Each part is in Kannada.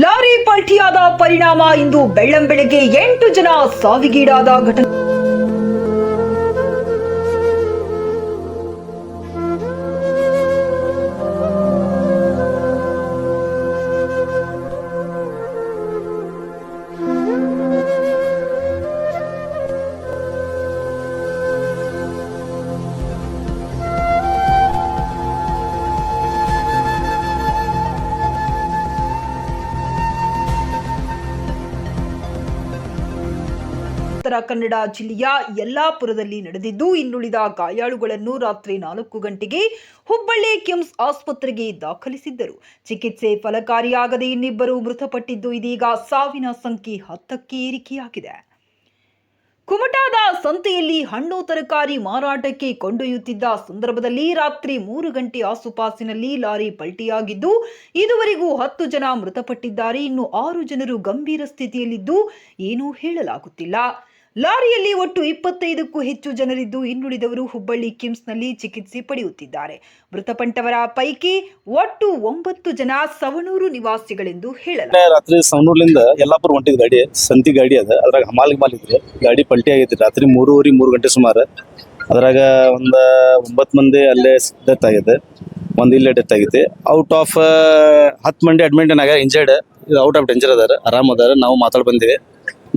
ಲಾರಿ ಪಲ್ಟಿಯಾದ ಪರಿಣಾಮ ಇಂದು ಬೆಳ್ಳಂಬೆಳಗ್ಗೆ ಎಂಟು ಜನ ಸಾವಿಗೀಡಾದ ಘಟನೆ. ಉತ್ತರ ಕನ್ನಡ ಜಿಲ್ಲೆಯ ಯಲ್ಲಾಪುರದಲ್ಲಿ ನಡೆದಿದ್ದು, ಇನ್ನುಳಿದ ಗಾಯಾಳುಗಳನ್ನು ರಾತ್ರಿ ನಾಲ್ಕು ಗಂಟೆಗೆ ಹುಬ್ಬಳ್ಳಿ ಕಿಮ್ಸ್ ಆಸ್ಪತ್ರೆಗೆ ದಾಖಲಿಸಿದ್ದರು. ಚಿಕಿತ್ಸೆ ಫಲಕಾರಿಯಾಗದೆ ಇನ್ನಿಬ್ಬರು ಮೃತಪಟ್ಟಿದ್ದು, ಇದೀಗ ಸಾವಿನ ಸಂಖ್ಯೆ ಹತ್ತಕ್ಕೆ ಏರಿಕೆಯಾಗಿದೆ. ಕುಮಟಾದ ಸಂತೆಯಲ್ಲಿ ಹಣ್ಣು ತರಕಾರಿ ಮಾರಾಟಕ್ಕೆ ಕೊಂಡೊಯ್ಯುತ್ತಿದ್ದ ಸಂದರ್ಭದಲ್ಲಿ ರಾತ್ರಿ ಮೂರು ಗಂಟೆ ಆಸುಪಾಸಿನಲ್ಲಿ ಲಾರಿ ಪಲ್ಟಿಯಾಗಿದ್ದು, ಇದುವರೆಗೂ ಹತ್ತು ಜನ ಮೃತಪಟ್ಟಿದ್ದಾರೆ. ಇನ್ನು ಆರು ಜನರು ಗಂಭೀರ ಸ್ಥಿತಿಯಲ್ಲಿದ್ದು, ಏನೂ ಹೇಳಲಾಗುತ್ತಿಲ್ಲ. ಲಾರಿಯಲ್ಲಿ ಒಟ್ಟು ಇಪ್ಪತ್ತೈದಕ್ಕೂ ಹೆಚ್ಚು ಜನರಿದ್ದು ಇನ್ನುಳಿದವರು ಹುಬ್ಬಳ್ಳಿ ಕಿಮ್ಸ್ನಲ್ಲಿ ಚಿಕಿತ್ಸೆ ಪಡೆಯುತ್ತಿದ್ದಾರೆ. ಮೃತಪಟ್ಟವರ ಪೈಕಿ ಒಟ್ಟು ಒಂಬತ್ತು ಜನ ಸವಣೂರು ನಿವಾಸಿಗಳೆಂದು ಹೇಳಲಾಗಿದೆ. ರಾತ್ರಿ ಸವಣೂರ್ಲಿಂದ ಯಲ್ಲಾಪುರ ಹೊಂಟಿದ್ ಗಾಡಿ, ಸಂತಿ ಗಾಡಿ ಅದ. ಅದ್ರಾಗ ಹಮಾಲ್ ಗಿಮಾಲ್ ಇದ್ರೆ. ಗಾಡಿ ಪಲ್ಟಿ ಆಗೈತಿ. ರಾತ್ರಿ ಮೂರುವರೆ, ಮೂರು ಗಂಟೆ ಸುಮಾರು. ಅದ್ರಾಗ ಒಂದ ಒಂಬತ್ ಮಂದಿ ಅಲ್ಲೇ ಡೆತ್ ಆಗಿದೆ ಒಂದ್ ಇಲ್ಲೇ ಡೆತ್ ಆಗೈತಿ. ಔಟ್ ಆಫ್ ಹತ್ತು ಮಂದಿ ಅಡ್ಮಿಟ್ ಆಗ ಇಂಜರ್ಡ್ ಔಟ್ ಆಫ್ ಡೇಂಜರ್ ಅದಾರ. ಆರಾಮ್ ಅದಾರ. ನಾವು ಮಾತಾಡ್ ಬಂದಿವಿ.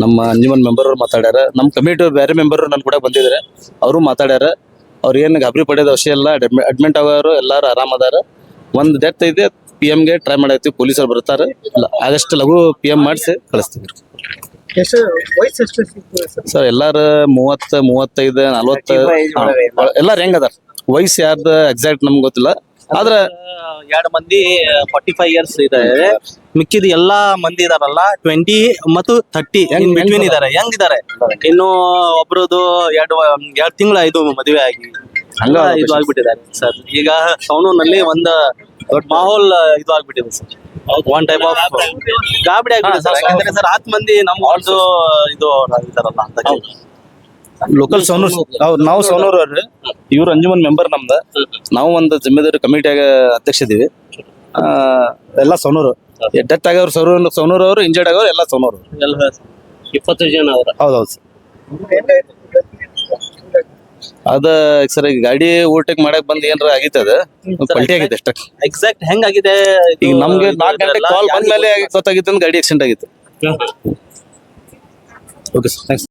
ನಮ್ಮ ಅಂಜುಮನ್ ಮೆಂಬರ್ ಅವ್ರು ಮಾತಾಡ್ಯಾರ. ನಮ್ಮ ಕಮಿಟಿ ಬೇರೆ ಮೆಂಬರ್ ನನ್ನ ಕೂಡ ಬಂದಿದ್ದಾರೆ. ಅವರು ಮಾತಾಡ್ಯಾರ. ಅವ್ರು ಏನು ಗಾಬರಿ ಪಡೆಯೋದು ಅವಶ್ಯ ಇಲ್ಲ. ಅಡ್ಮಿಟ್ ಆಗೋರು ಎಲ್ಲರೂ ಆರಾಮ್ ಅದಾರ. ಒಂದ್ ಡೆತ್ ಇದೆ ಪಿ ಎಮ್ಗೆ ಟ್ರೈ ಮಾಡೈತಿ ಪೊಲೀಸರು ಬರ್ತಾರೆ. ಆಗಸ್ಟ್ ಲಘು ಪಿ ಎಂ ಮಾಡಿಸಿ ಕಳಿಸ್ತೀವಿ. ಸರ್ ಎಲ್ಲಾರು ಮೂವತ್ತು ಮೂವತ್ತ ಮೂವತ್ತೈದು ನಲ್ವತ್ತ ಎಲ್ಲಾರು ಹೆಂಗದಾರ ವಯಸ್ಸು ಯಾರ್ದು ಎಕ್ಸಾಕ್ಟ್ ನಮ್ಗೆ ಗೊತ್ತಿಲ್ಲ. ಆದ್ರ ಎರಡು ಮಂದಿ ಫಾರ್ಟಿ ಫೈವ್ ಇಯರ್ಸ್ ಇದಾರೆ ಮಿಕ್ಕಿದ ಎಲ್ಲಾ ಮಂದಿ ಇದಾರಲ್ಲ ಟ್ವೆಂಟಿ ಮತ್ತು ಥರ್ಟಿ ಇನ್ ಬಿಟ್ವೀನ್ ಇದಾರೆ ಹೆಂಗ್ ಇದಾರೆ ಇನ್ನು ಒಬ್ರದು ಎರಡು ಎರಡ್ ತಿಂಗಳ ಇದು ಮದುವೆ ಆಗಿ. ಹಂಗ ಇದು ಆಗ್ಬಿಟ್ಟಿದ್ದಾರೆ ಸರ್. ಈಗ ಸೌನೂರ್ನಲ್ಲಿ ಒಂದ್ ಮಾಹೋಲ್ ಇದು ಆಗ್ಬಿಟ್ಟಿದೆ ಸರ್. ಒನ್ ಟೈಪ್ ಆಫ್ ಗಾಬಡಿ ಆಗ್ಬಿಟ್ಟಿದೆ ಸರ್ ಯಾಕಂದ್ರೆ ಸರ್ ಹತ್ತು ಮಂದಿ ನಮ್ಮ ಇದು ಇದಾರಲ್ಲ ಅಂತ ಲೋಕಲ್ ಸೌನೂರ್ ನಾವು ನಾವು ಸೌನೂರ್ ಅವ್ರಿ. ಇವ್ರು ಅಂಜುಮನ್ ಮೆಂಬರ್ ನಮ್ದ. ನಾವು ಒಂದು ಜಿಮ್ಮೆದಾರಿ ಕಮಿಟಿಯಾಗ ಅಧ್ಯಕ್ಷ ಇದೀವಿ ಆ, ಎಲ್ಲ ಸೋನೂರು ಡೆತ್ ಆಗ್ಯವ್ರು ಸೌನೂರ್ ಸೋನೂರ್ ಅವರು ಇಂಜರ್ಡ್ ಆಗ್ಯವ್ರು ಎಲ್ಲ ಸೋನೂರು ಇಪ್ಪತ್ತೈದು ಇಪ್ಪತ್ತು ಜನ ಅವ್ರ. ಹೌದೌದು ಸರ್. ಅದ ಸರ್ ಈಗ ಗಾಡಿ ಓವರ್ಟೇಕ್ ಮಾಡಕ್ ಬಂದ್ ಏನಾರ ಆಗೈತೆ ಅದ? ಪಲ್ಟಿ ಆಗಿದೆ ಅಷ್ಟೇ. ಎಕ್ಸಾಕ್ಟ್ ಹೆಂಗಾಗಿದೆ ಈಗ ನಮ್ಗೆ ನಾಲ್ಕು ಗಂಟೆ ಕಾಲ್ ಬಂದ್ಮೇಲೆ ಗೊತ್ತಾಗಿತ್ತು ಅಂದ್ರೆ ಗಾಡಿ ಆಕ್ಸಿಡೆಂಟ್ ಆಗಿತ್ತು. Okay sir thanks